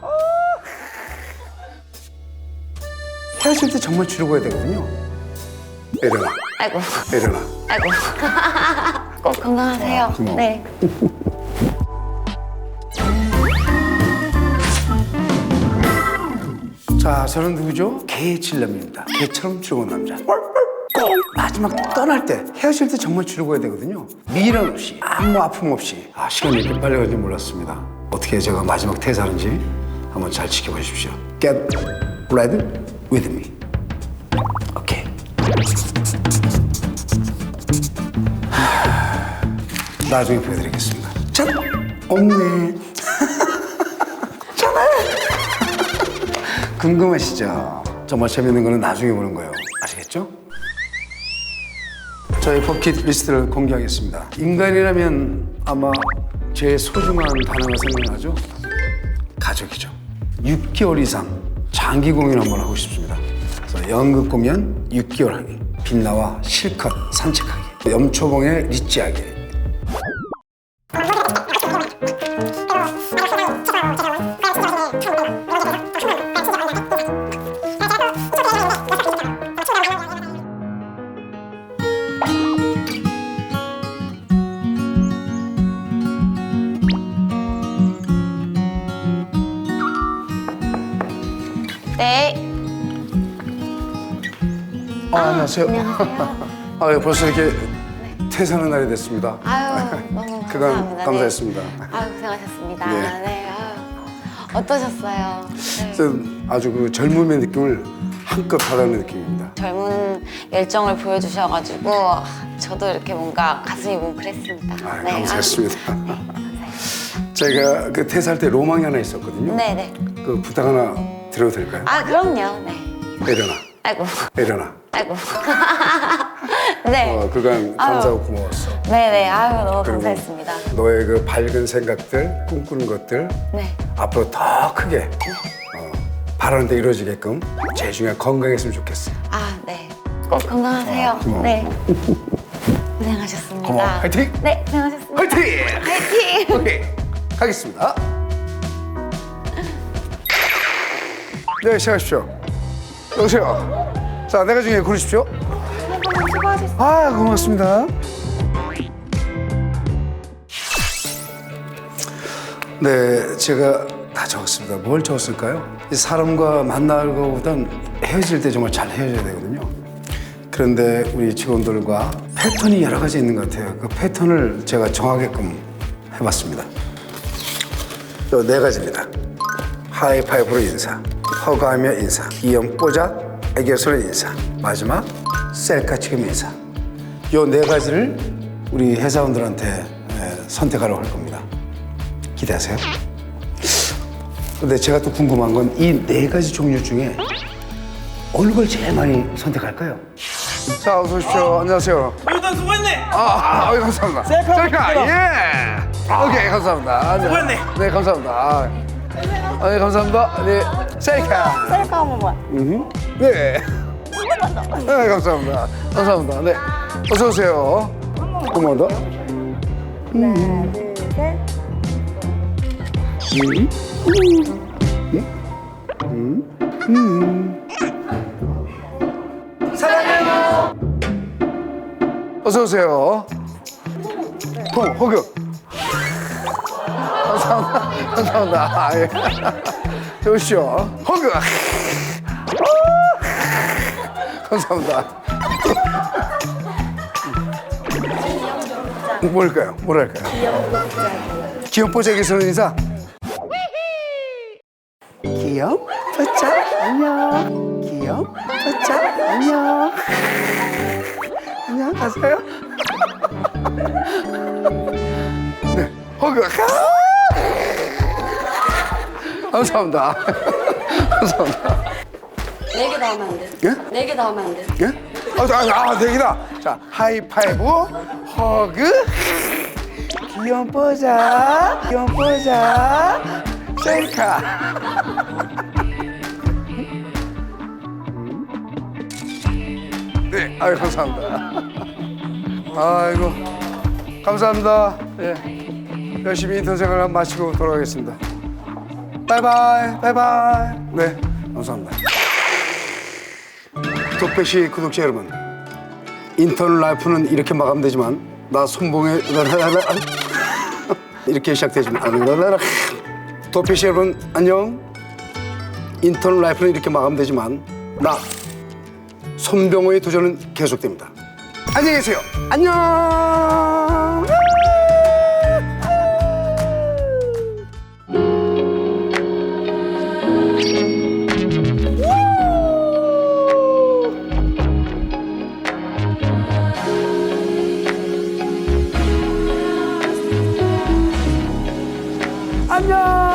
어. 헤어질 때 정말 해야 되거든요. 일어나, 아이고, 일어나. 아이고. 꼭 건강하세요. 고마워. 네. 자, 저는 누구죠? 개의 칠남입니다. 개처럼 즐거운 남자. 꼭 마지막 떠날 때 헤어질 때 정말 해야 되거든요. 미련 없이 아무 아픔 없이 아 시간이 이렇게 빨리 가는지 몰랐습니다. 어떻게 제가 마지막 퇴사하는지 한번 잘 지켜보십시오. Get ready with me. 나중에 보여드리겠습니다. 짠! 없네. 궁금하시죠? 정말 재밌는 거는 나중에 보는 거예요. 아시겠죠? 저희 버킷 리스트를 공개하겠습니다. 인간이라면 아마 제일 소중한 단어가 생각나죠? 가족이죠. 6개월 이상 장기 공연 한번 하고 싶습니다. 그래서 연극 공연 6개월 하기, 빛나와 실컷 산책하기, 염초봉에 리치하기, 네. 아, 안녕하세요. 안녕하세요. 아, 예, 벌써 이렇게 퇴사하는 날이 됐습니다. 아유, 너무 그간 감사합니다. 감사했습니다. 네. 아유, 고생하셨습니다. 네. 네. 아유, 어떠셨어요? 네. 아주 그 젊음의 느낌을 한껏 받아는 느낌입니다. 젊은 열정을 보여주셔가지고 아, 저도 이렇게 뭔가 가슴이 뭉클했습니다. 아, 네, 감사했습니다. 아유, 네, 감사합니다. 제가 그 퇴사할 때 로망이 하나 있었거든요. 네, 네. 그 부탁 하나 드려도 될까요? 아, 그럼요. 네. 일어나, 아이고, 일어나. 아이고. 네. 어, 그간 감사하고 고마웠어. 네, 네. 아유, 너무 그리고 감사했습니다. 너의 그 밝은 생각들, 꿈꾸는 것들 네. 앞으로 더 크게 어, 바라는 데 이루어지게끔 제일 중요한 건강했으면 좋겠어. 아, 네. 꼭 건강하세요. 고마워. 네. 고생하셨습니다. 고마워. 화이팅! 네, 고생하셨습니다. 화이팅! 화이팅! 오케이 가겠습니다. 네 시작하십시오. 여보세요. 자 내가 중에 고르십시오. 아 고맙습니다. 네 제가 다 적었습니다. 뭘 적었을까요? 이 사람과 만나는 것보단 헤어질 때 정말 잘 헤어져야 되거든요. 그런데 우리 직원들과 패턴이 여러 가지 있는 것 같아요. 그 패턴을 제가 정하게끔 해봤습니다. 요 네 가지입니다. 하이파이브로 인사, 허가하며 인사, 이연 꽂아, 애교소로 인사, 마지막 셀카 찍음 인사. 요 네 가지를 우리 회사원들한테 에, 선택하라고 할 겁니다. 기대하세요. 근데 제가 또 궁금한 건 이 네 가지 종류 중에 어느 걸 제일 많이 선택할까요? 자, 어서 오십시오. 안녕하세요. 일단 수고했네. 아, 아, 아, 감사합니다. 셀카 셀카. 예. 오케이, 감사합니다. 네. 수고했네. 네, 감사합니다. 아, 아, 네, 감사합니다. 네, 셀카. 셀카 한번 봐. 음, 네. 네, 감사합니다. 감사합니다. 네, 어서 오세요. 한 번 더. 하나, 둘, 셋. 음, 음, 음, 음. 사랑해요. 어서 오세요. 통, 호교. 감사합니다. 아, 예. 좋으시오. 호교. 감사합니다. 뭘까요? 뭐랄까요? 귀염뽀짝에서는 인사. 귀염뽀짝 안녕. 귀염뽀짝 안녕. 안녕하세요. 네, 허그. 감사합니다. 감사합니다. 네개더 하면 안 돼? 예? 네개더 하면 안 돼? 예? 아, 아, 아, 대기다. 자, 하이파이브, 허그, 귀염뽀자, 귀염뽀자, 셀카. 네, 아유, 감사합니다. 아이고, 감사합니다. 예. 열심히 인턴 생활 마치고 돌아가겠습니다. 바이바이 바이바이. 네 감사합니다. 도페시 구독자 여러분 인턴 라이프는 이렇게 마감되지만 나 손봉의 이렇게 시작되지만 도페시 여러분 안녕. 인턴 라이프는 이렇게 마감되지만 나 손병호의 도전은 계속됩니다. 안녕히 계세요. 안녕 안녕